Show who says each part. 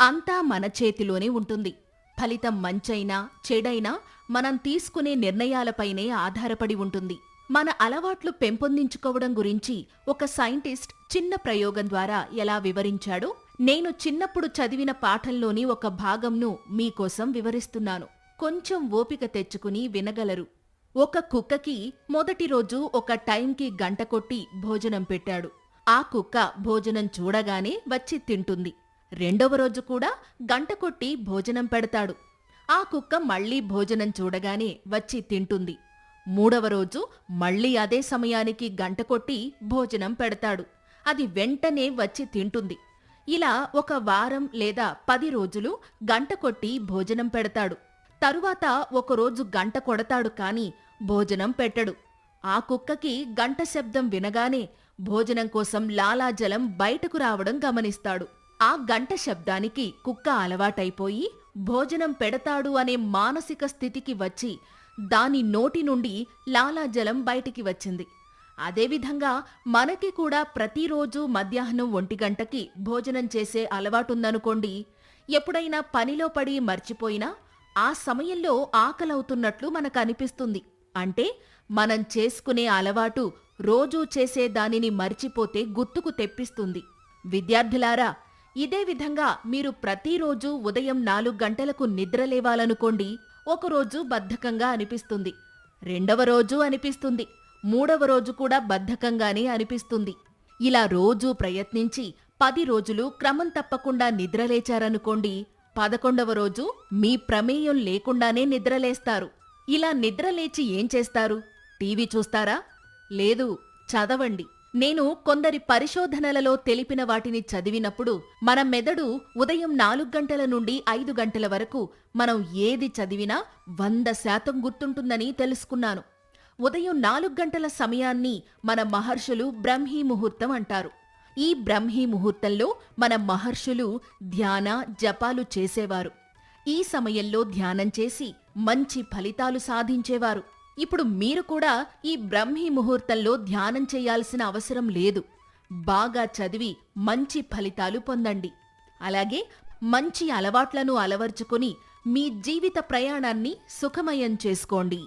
Speaker 1: అంతా మన చేతిలోనే ఉంటుంది. ఫలితం మంచైనా చెడైనా మనం తీసుకునే నిర్ణయాలపైనే ఆధారపడి ఉంటుంది. మన అలవాట్లు పెంపొందించుకోవడం గురించి ఒక సైంటిస్ట్ చిన్న ప్రయోగం ద్వారా ఎలా వివరించాడో నేను చిన్నప్పుడు చదివిన పాఠంలోని ఒక భాగంను మీకోసం వివరిస్తున్నాను. కొంచెం ఓపిక తెచ్చుకుని వినగలరు. ఒక కుక్కకి మొదటి రోజు ఒక టైంకి గంట కొట్టి భోజనం పెట్టాడు. ఆ కుక్క భోజనం చూడగానే వచ్చి తింటుంది. రెండవ రోజు కూడా గంట కొట్టి భోజనం పెడతాడు. ఆ కుక్క మళ్ళీ భోజనం చూడగానే వచ్చి తింటుంది. మూడవ రోజు మళ్ళీ అదే సమయానికి గంట కొట్టి భోజనం పెడతాడు. అది వెంటనే వచ్చి తింటుంది. ఇలా ఒక వారం లేదా పది రోజులు గంట కొట్టి భోజనం పెడతాడు. తరువాత ఒకరోజు గంట కొడతాడు కాని భోజనం పెట్టడు. ఆ కుక్కకి గంట శబ్దం వినగానే భోజనం కోసం లాలాజలం బయటకు రావడం గమనిస్తాడు. ఆ గంట శబ్దానికి కుక్క అలవాటైపోయి భోజనం పెడతాడు అనే మానసిక స్థితికి వచ్చి దాని నోటి నుండి లాలాజలం బయటికి వచ్చింది. అదేవిధంగా మనకి కూడా ప్రతిరోజు మధ్యాహ్నం ఒంటి గంటకి భోజనం చేసే అలవాటుందనుకోండి. ఎప్పుడైనా పనిలో పడి మర్చిపోయినా ఆ సమయంలో ఆకలవుతున్నట్లు మనకు అనిపిస్తుంది అంటే మనం చేసుకునే అలవాటు రోజూ చేసే దానిని మర్చిపోతే గుర్తుకు తెప్పిస్తుంది. విద్యార్థులారా ఇదే విధంగా మీరు ప్రతిరోజు ఉదయం నాలుగు గంటలకు నిద్రలేవాలనుకోండి ఒకరోజు బద్ధకంగా అనిపిస్తుంది. రెండవ రోజు అనిపిస్తుంది. మూడవ రోజు కూడా బద్ధకంగానే అనిపిస్తుంది. ఇలా రోజూ ప్రయత్నించి పది రోజులు క్రమం తప్పకుండా నిద్రలేచారనుకోండి పదకొండవ రోజు మీ ప్రమేయం లేకుండానే నిద్రలేస్తారు ఇలా నిద్రలేచి ఏం చేస్తారు? టీవీ చూస్తారా? లేదు చదవండి. నేను కొందరి పరిశోధనలలో తెలిపిన వాటిని చదివినప్పుడు మన మెదడు ఉదయం నాలుగు గంటల నుండి ఐదు గంటల వరకు మనం ఏది చదివినా వంద శాతం గుర్తుంటుందని తెలుసుకున్నాను. ఉదయం నాలుగు గంటల సమయాన్ని మన మహర్షులు బ్రహ్మీ ముహూర్తం అంటారు. ఈ బ్రహ్మీ ముహూర్తంలో మన మహర్షులు ధ్యాన జపాలు చేసేవారు. ఈ సమయంలో ధ్యానం చేసి మంచి ఫలితాలు సాధించేవారు. ఇప్పుడు మీరు కూడా ఈ బ్రహ్మీ ముహూర్తంలో ధ్యానం చేయాల్సిన అవసరం లేదు. బాగా చదివి మంచి ఫలితాలు పొందండి. అలాగే మంచి అలవాట్లను అలవర్చుకుని మీ జీవిత ప్రయాణాన్ని సుఖమయం చేసుకోండి.